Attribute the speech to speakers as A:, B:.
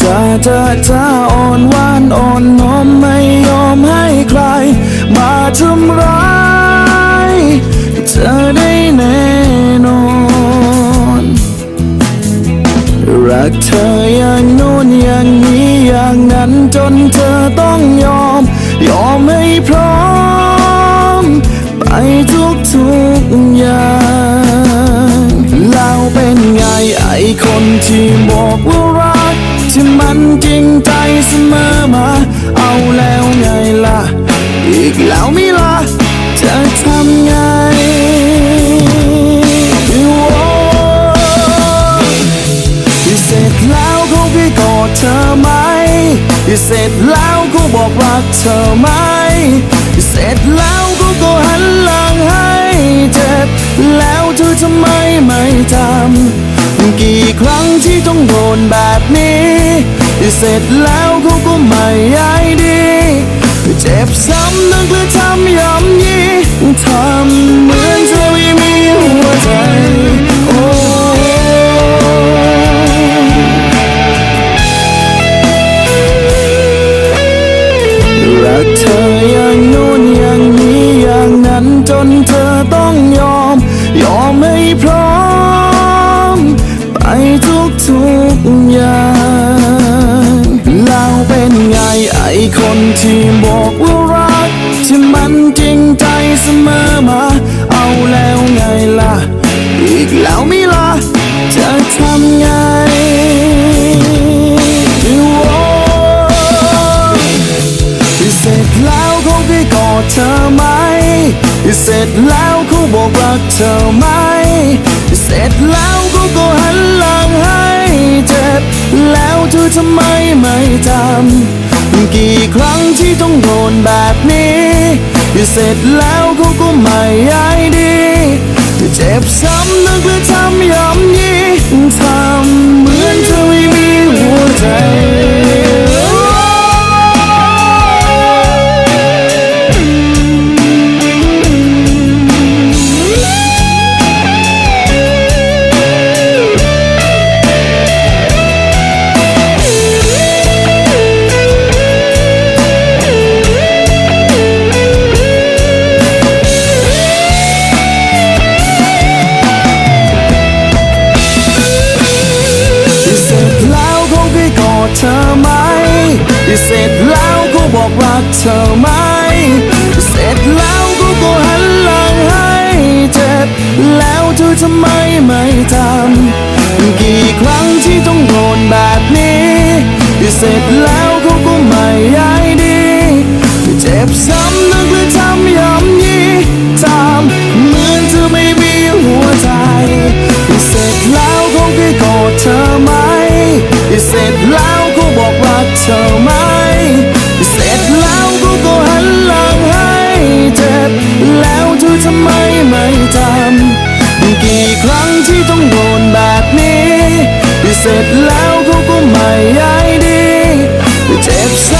A: จาจะจะอ่อนหวานอ่อนน้อมไม่ยอมให้ใคร มาทำร้ายเธอได้แน่นอน รักเธออย่างโน้นอย่างนี้อย่างนั้นจนเธอต้องยอม ยอมให้พร้อม ไปทุกทุกอย่าง แล้วเป็นไงไอคนที่บอกว่า เสร็จแล้วเขาบอกรักเธอไหม เสร็จแล้วเขาก็หันหลังให้เจ็บแล้วเธอทำไมไม่ทำกี่ครั้งที่ต้องโดนแบบนี้ เสร็จแล้วเขาก็ไม่ใยดี เจ็บซ้ำนึกและทำย้ำยีทำ มันจริงใจเสมอมา เอาแล้วไงล่ะ อีกแล้วไม่ล่ะ จะทำไงที่เสร็จแล้วเขาไปกอดเธอไหมเสร็จแล้วเขาบอกรักเธอไหมเสร็จแล้วเขาก็หันหลังให้เจ็บ แล้วเธอทำไมไม่ทำกี่ครั้งที่ต้องโดนแบบนี้ คือเสร็จแล้วเขาก็ไม่ยายดีเจ็บซ้ำนึกและทำย้ำ เธอไหมที่เสร็จแล้วกูก็หันหลังให้เจ็บ แล้วเธอทำไมไม่ทำกี่ครั้งที่ต้องโดนแบบนี้ เสร็จแล้วกูก็ไม่ยายดี เจ็บซ้ เสร็จแล้วเขาก็ไม่ยายดีเจ็บซะ